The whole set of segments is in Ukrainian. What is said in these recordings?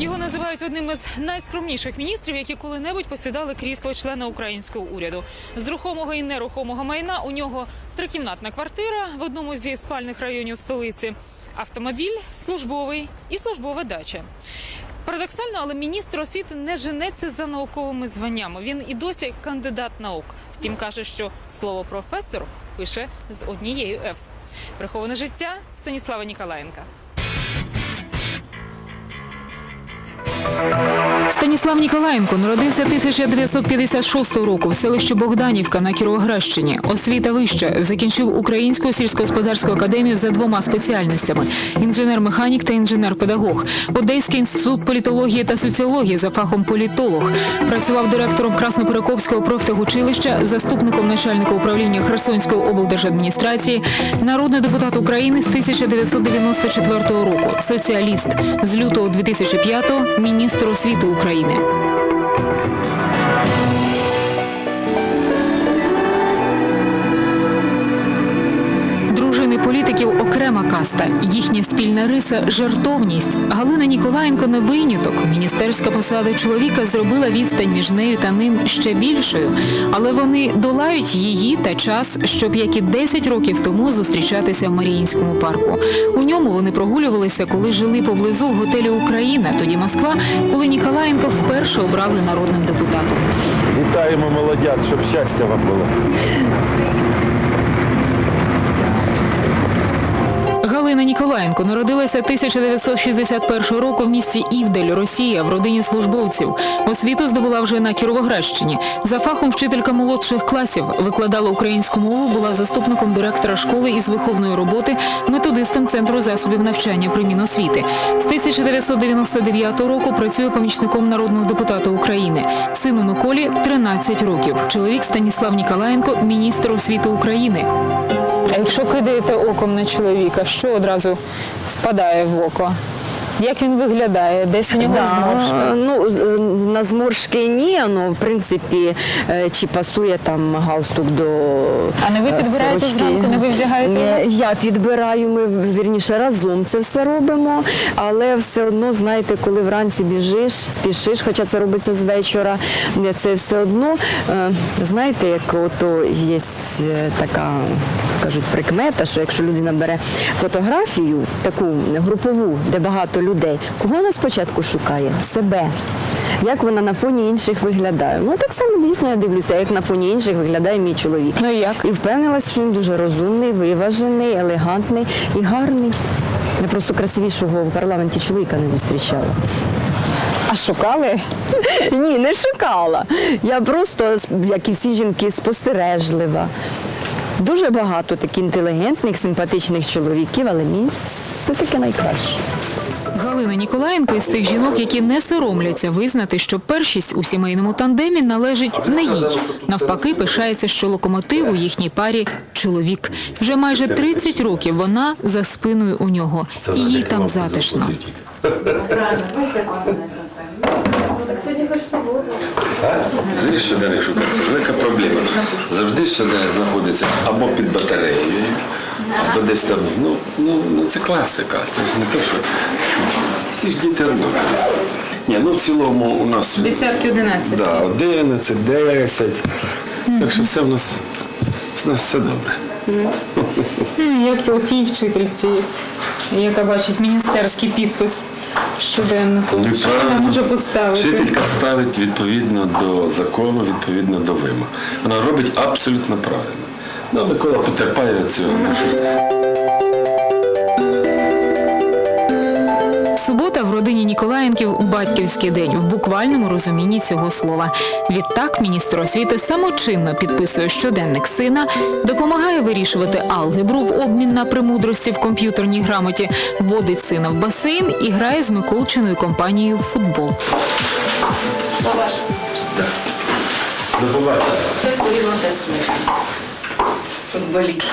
Його називають одним із найскромніших міністрів, які коли-небудь посідали крісло члена українського уряду. З рухомого і нерухомого майна у нього трикімнатна квартира в одному зі спальних районів столиці, автомобіль, службовий і службова дача. Парадоксально, але міністр освіти не женеться за науковими званнями. Він і досі кандидат наук. Втім, каже, що слово професор пише з однією «ф». Приховане життя Станіслава Ніколаєнка. Thank you. Станіслав Ніколаєнко народився 1956 року в селищі Богданівка на Кіровоградщині. Освіта вища. Закінчив Українську сільськогосподарську академію за двома спеціальностями: інженер-механік та інженер-педагог. Одеський інститут політології та соціології за фахом політолог. Працював директором Красноперекопського профтехучилища, заступником начальника управління Херсонської облдержадміністрації, народний депутат України з 1994 року, соціаліст з лютого 2005-го міністр освіти України. Дружини Політиків окрема каста. Їхня спільна риса жертовність. Галина Ніколаєнко не виняток. Міністерська посада чоловіка зробила відстань між нею та ним ще більшою. Але вони долають її та час, щоб як і 10 років тому зустрічатися в Маріїнському парку. У ньому вони прогулювалися, коли жили поблизу в готелі Україна, тоді Москва, коли Ніколаєнко вперше обрали народним депутатом. Вітаємо молодят, щоб щастя вам було. Ніколаєнко народилася 1961 року в місті Івдель, Росія, в родині службовців. Освіту здобула вже на Кіровоградщині. За фахом вчителька молодших класів викладала українську мову, була заступником директора школи із виховної роботи, методистом центру засобів навчання при Міносвіти. З 1999 року працює помічником народного депутата України. Сину Миколі 13 років. Чоловік Станіслав Ніколаєнко, міністр освіти України. А якщо кидаєте оком на чоловіка, що одразу впадає в око? Як він виглядає? Десь в нього Да, зморшка? Ну, на зморшки ні, ну, в принципі, е, чи пасує там галстук до А не ви е, підбираєте сорочки. зранку, не ви вдягаєте Ні, його? Я підбираю, ми вірніше разом це все робимо, але все одно, знаєте, коли вранці біжиш, спішиш, хоча це робиться з вечора, е, це все одно, знаєте, як ото є така, кажуть, прикмета, що якщо людина бере фотографію, таку групову, де багато людей, кого вона спочатку шукає? Себе. Як вона на фоні інших виглядає? Ну так само дійсно я дивлюся, як на фоні інших виглядає мій чоловік. Ну і як? І впевнилася, що він дуже розумний, виважений, елегантний і гарний. Я просто красивішого в парламенті чоловіка не зустрічала. А шукали? Ні, не шукала. Я просто, як і всі жінки, спостережлива. Дуже багато таких інтелігентних, симпатичних чоловіків, але мій все-таки найкраще. Галина Ніколаєнко із тих жінок, які не соромляться визнати, що першість у сімейному тандемі належить не їй. Навпаки, пишається, що локомотив у їхній парі чоловік. Вже майже 30 років вона за спиною у нього. І їй там затишно. Знаєш, що далі шукати? Велика проблема. Завжди щодня знаходиться або під батареєю, або десь там. Ну, ну, ну це класика. Це ж не те, що всі ж діти робили. Ні, ну в цілому у нас Десятки одинадцять. да, 11, 10. Так що все в нас, в нас все добре. Як у тій вчительці, яка бачить міністерський підпис щоденнику. Що вона може поставити? Вчителька ставить відповідно до закону, відповідно до вимог. Вона робить абсолютно правильно. Ну, Микола потерпає від цього. Ніколаєнків батьківський день в буквальному розумінні цього слова. Відтак міністр освіти самочинно підписує щоденник сина, допомагає вирішувати алгебру в обмін на премудрості в комп'ютерній грамоті, водить сина в басейн і грає з Миколчиною компанією в футбол. Футболіст.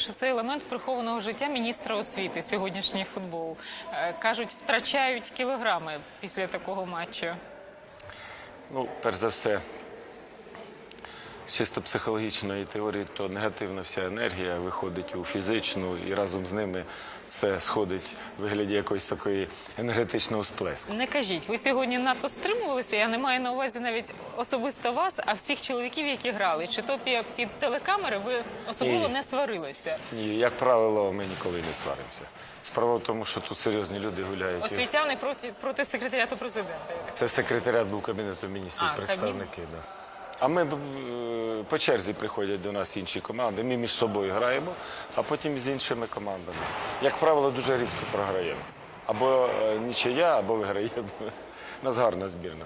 Що це елемент прихованого життя міністра освіти, сьогоднішній футбол. Е, Кажуть, втрачають кілограми після такого матчу. Ну, перш за все, чисто психологічної теорії, то негативна вся енергія виходить у фізичну і разом з ними все сходить в вигляді якоїсь такої енергетичного сплеску. Не кажіть, ви сьогодні надто стримувалися. Я не маю на увазі навіть особисто вас, а всіх чоловіків, які грали. Чи то пі- під телекамери ви особливо Ні. не сварилися? Ні, як правило, ми ніколи не сваримося. Справа в тому, що тут серйозні люди гуляють. Освітяни проти проти секретаріату президента. Це секретаріат був кабінету міністрів, А, представники. Да. А ми е, по черзі приходять до нас інші команди. Ми між собою граємо, а потім з іншими командами. Як правило, дуже рідко програємо. Або е, нічия, або виграємо. У нас гарна збірна.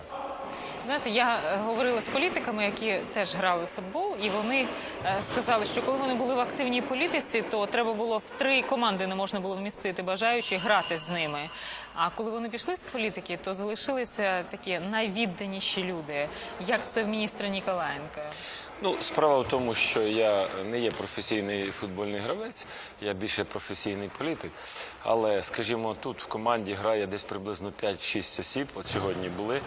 Знаєте, я е, говорила з політиками, які теж грали в футбол, і вони е, сказали, що коли вони були в активній політиці, то треба було в три команди не можна було вмістити бажаючи грати з ними. А коли вони пішли з політики, то залишилися такі найвідданіші люди, як це в міністра Ніколаєнка. Ну, справа в тому, що я не є професійний футбольний гравець, я більше професійний політик. Але, скажімо, тут в команді грає десь приблизно 5-6 осіб. От сьогодні були.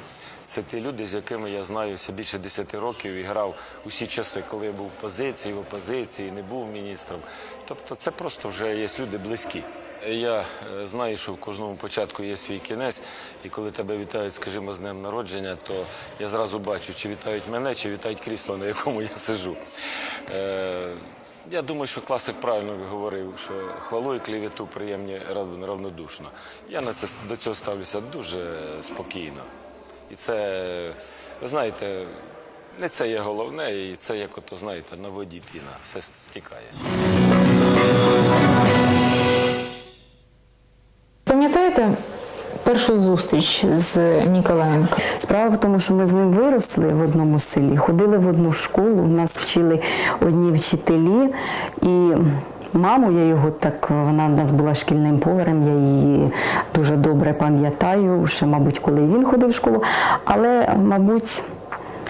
Це ті люди, з якими я знаюся більше 10 років і грав усі часи, коли я був в позиції, в опозиції, не був міністром. Тобто це просто вже є люди близькі. Я е, знаю, що в кожному початку є свій кінець, і коли тебе вітають, скажімо, з днем народження, то я зразу бачу, чи вітають мене, чи вітають крісло, на якому я сижу. Е, я думаю, що класик правильно говорив, що хвалу і клевету приємні равнодушно. Я на це до цього ставлюся дуже спокійно. І це, ви знаєте, не це є головне, і це як ото, знаєте, на воді піна, все стікає. Пам'ятаєте першу зустріч з Ніколаєнком? Справа в тому, що ми з ним виросли в одному селі, ходили в одну школу, нас вчили одні вчителі. І маму я його так, вона в нас була шкільним поварем, я її дуже добре пам'ятаю, ще, мабуть, коли він ходив в школу. Але, мабуть,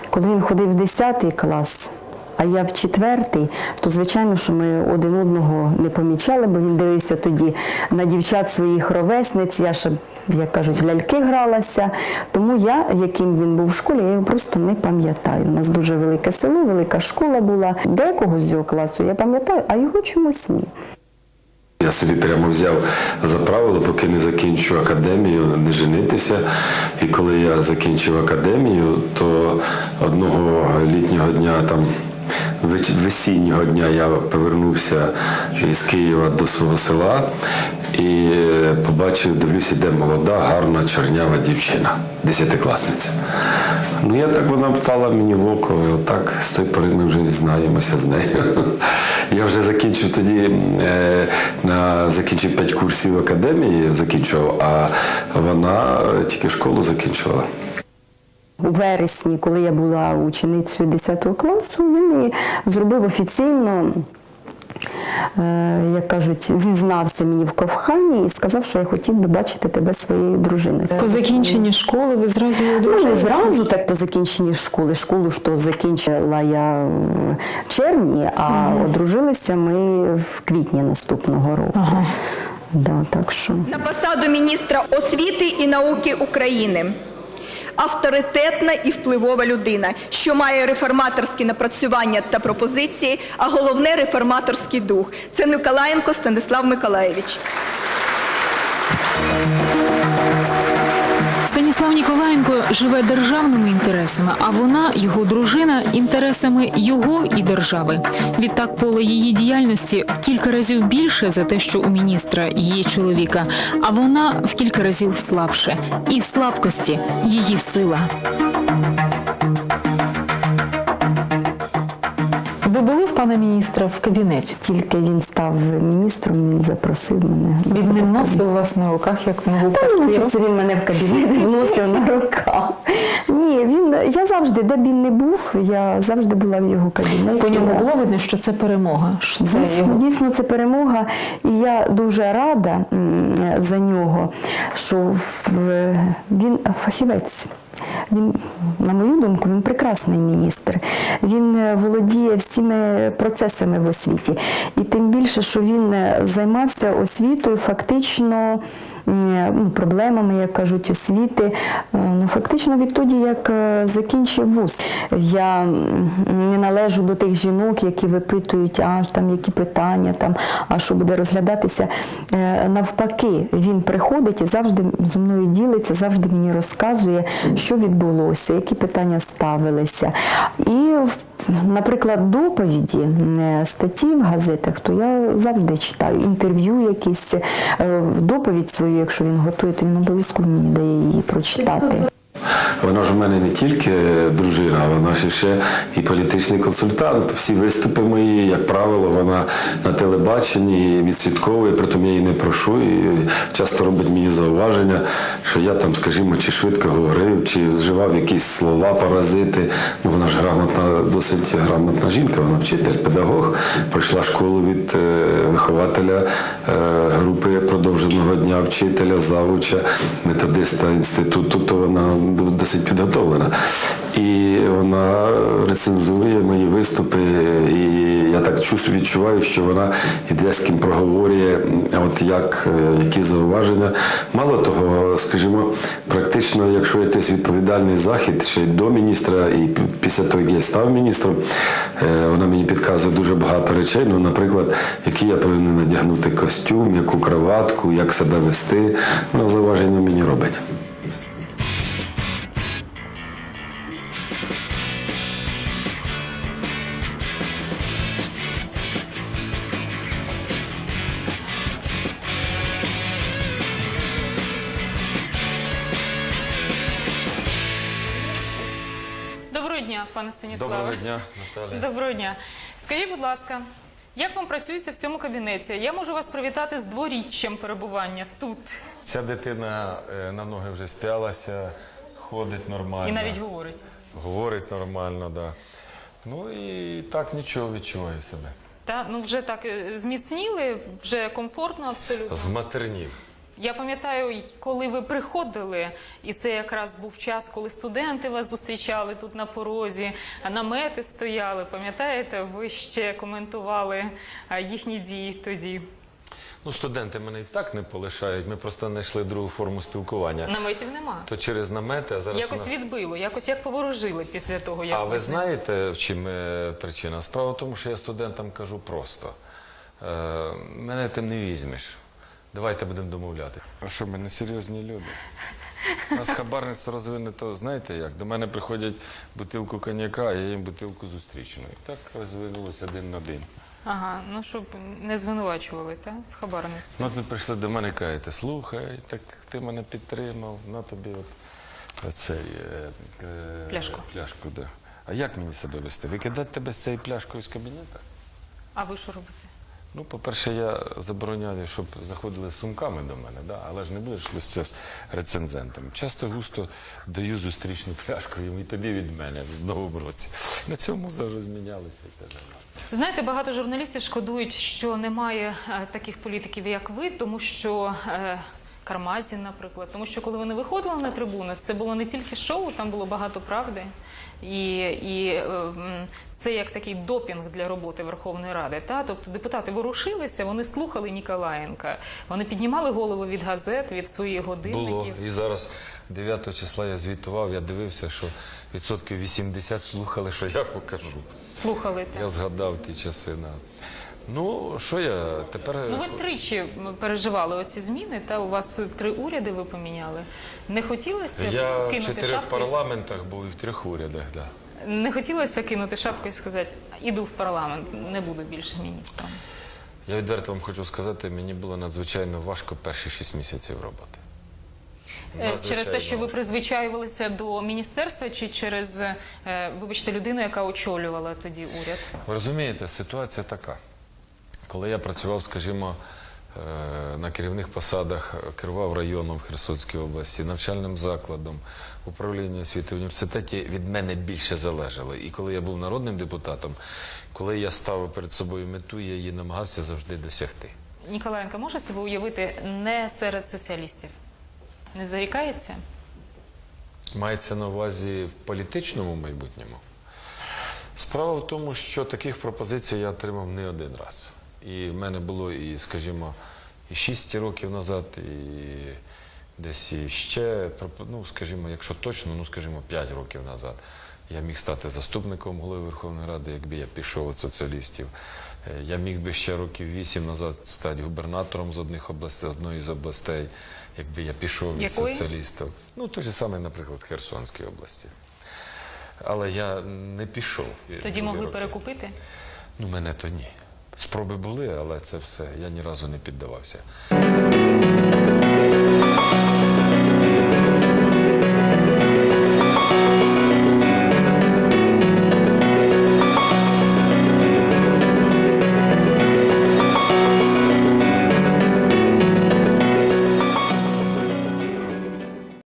коли він ходив в 10 клас, а я в четвертий, то звичайно, що ми один одного не помічали, бо він дивився тоді на дівчат своїх ровесниць. Я ще, як кажуть, ляльки гралася. Тому я, яким він був в школі, я його просто не пам'ятаю. У нас дуже велике село, велика школа була. Декого з його класу я пам'ятаю, а його чомусь ні. Я собі прямо взяв за правило, поки не закінчу академію, не женитися. І коли я закінчив академію, то одного літнього дня там. Весіннього дня я повернувся із Києва до свого села і е, побачив, дивлюся, іде молода, гарна, чорнява дівчина, десятикласниця. Ну я так вона впала мені в око, отак з тої пори ми вже знаємося з нею. Я вже закінчив тоді е, на закінчив п'ять курсів академії, закінчував, а вона е, тільки школу закінчувала. У вересні, коли я була ученицею 10 класу, він мені зробив офіційно, е, як кажуть, зізнався мені в коханні і сказав, що я хотів би бачити тебе своєю дружиною. По закінченні школи ви зразу Ну, не зразу так по закінченні школи. Школу ж то закінчила я в червні, а одружилися ми в квітні наступного року. Ага. Да, так що. на посаду міністра освіти і науки України. Авторитетна і впливова людина, що має реформаторські напрацювання та пропозиції, а головне реформаторський дух. Це Николаєнко Станислав Миколаєвич. Станіслав Ніколаєнко живе державними інтересами, а вона, його дружина, інтересами його і держави. Відтак, поле її діяльності в кілька разів більше за те, що у міністра її чоловіка, а вона в кілька разів слабше. І в слабкості її сила. Ви були в пана міністра в кабінеті? Тільки він став міністром, він запросив мене. Він не носив вас на руках, як нову Та ну, чого це він мене в кабінет вносив на руках. Ні, він я завжди, де б він не був, я завжди була в його кабінеті. По ньому було видно, що це перемога. Що це Дійсно, його дійсно, це перемога, і я дуже рада за нього, що в- він фахівець. Він, на мою думку, він прекрасний міністр. Він е, володіє всіми процесами в освіті. І тим більше, що він е, займався освітою фактично проблемами, як кажуть, освіти. е, Ну, фактично відтоді, як е, закінчив вуз. Я не належу до тих жінок, які випитують, а там які питання, там, а що буде розглядатися. Е, Навпаки, він приходить і завжди зі мною ділиться, завжди мені розказує, що відбулося, які питання ставилися. І, в- наприклад, доповіді, е, статті в газетах, то я завжди читаю інтерв'ю якісь, е, доповідь свою, якщо він готує, то він обов'язково мені дає її прочитати. Вона ж у мене не тільки дружина, вона ж ще і політичний консультант. Всі виступи мої, як правило, вона на телебаченні відслідковує, притом я її не прошу і часто робить мені зауваження, що я там, скажімо, чи швидко говорив, чи вживав якісь слова, паразити. Ну вона ж грамотна, досить грамотна жінка, вона вчитель, педагог, пройшла школу від е, вихователя е, групи продовженого дня, вчителя, завуча, методиста інституту, то вона д- досить підготовлена. І вона рецензує мої виступи, і я так відчуваю, що вона іде з ким проговорює, от як, е, які зауваження. Мало того, скажімо, практично, якщо якийсь відповідальний захід, ще й до міністра, і після того, як я став міністром, е, вона мені підказує дуже багато речей. Ну, наприклад, який я повинен надягнути костюм, яку краватку, як себе вести. Вона зауваження мені робить. Пане Станіславе. Доброго дня, Наталя. Доброго дня. Скажіть, будь ласка, як вам працюється в цьому кабінеті? Я можу вас привітати з дворіччям перебування тут Ця дитина е, на ноги вже сп'ялася, ходить нормально. і навіть говорить. Говорить нормально, да. Ну і так нічого відчуває себе. Та ну вже так е, зміцніли, вже комфортно абсолютно. Зматернів. Я пам'ятаю, коли ви приходили, і це якраз був час, коли студенти вас зустрічали тут на порозі, намети стояли. Пам'ятаєте, ви ще коментували їхні дії тоді. Ну, студенти мене і так не полишають. Ми просто знайшли другу форму спілкування. Наметів нема. То через намети, а зараз у Якось нас... відбило, якось як поворожили після того, як А ви знаєте, в чим е, причина? Справа в тому, що я студентам кажу просто: е, мене ти не візьмеш. Давайте будемо домовляти. А що, ми не серйозні люди? У нас хабарництво розвинуто, знаєте як? До мене приходять бутилку коньяка, а я їм бутилку зустрічної. Так розвинулося один на один. Ага, ну щоб не звинувачували, так? В хабарництві. Ну, от ви прийшли до мене і кажете, слухай, так ти мене підтримав, на тобі от цей е, е, Пляшку. пляшку да. А як мені себе вести? Викидати тебе з цією пляшкою з кабінету? А ви що робите? Ну, по-перше, я забороняю, щоб заходили сумками до мене, да? але ж не будеш вести з рецензентом. Часто густо даю зустрічну пляшку і тобі від мене в новому році. На цьому зараз змінялося і все нормально. Знаєте, багато журналістів шкодують, що немає е, таких політиків, як ви, тому що. Е, Кармазін, наприклад, тому що коли вони виходили на трибуни, це було не тільки шоу, там було багато правди, і, і е, це як такий допінг для роботи Верховної Ради. Та тобто депутати ворушилися, вони слухали Ніколаєнка, вони піднімали голову від газет, від своїх годинників. Було. І зараз 9 числа я звітував, я дивився, що відсотків 80 слухали, що я покажу. Слухали так. Я згадав ті часи. Да. Ну, що я тепер. Ну, ви тричі переживали оці зміни, та у вас три уряди ви поміняли. Не хотілося Я в кинути чотирьох шапку? і- парламентах був і в трьох урядах, да. Не хотілося кинути шапку і сказати, іду в парламент, не буду більше міністром. Я відверто вам хочу сказати, мені було надзвичайно важко перші шість місяців роботи. Е, Через те, Надзвичайно що ви призвичаювалися до міністерства, чи через, е, вибачте, людину, яка очолювала тоді уряд? Ви розумієте, ситуація така. Коли я працював, скажімо, е, на керівних посадах, керував районом в Херсонській області, навчальним закладом, управління освіти в університеті, від мене більше залежало. І коли я був народним депутатом, коли я ставив перед собою мету, я її намагався завжди досягти. Ніколаєнко може себе уявити не серед соціалістів? Не зарікається? Мається на увазі в політичному майбутньому. Справа в тому, що таких пропозицій я отримав не один раз. І в мене було і, скажімо, і 6 років назад, і десь і ще, ну, скажімо, якщо точно, ну, скажімо, 5 років назад. Я міг стати заступником голови Верховної Ради, якби я пішов від соціалістів. Е, Я міг би ще років 8 назад стати губернатором з одних областей, з одної з областей, якби я пішов від Якої? соціалістів. Ну, той же самий, наприклад, Херсонської області. Але я не пішов. Тоді могли роки. перекупити? Ну, мене то ні. Спроби були, але це все. Я ні разу не піддавався.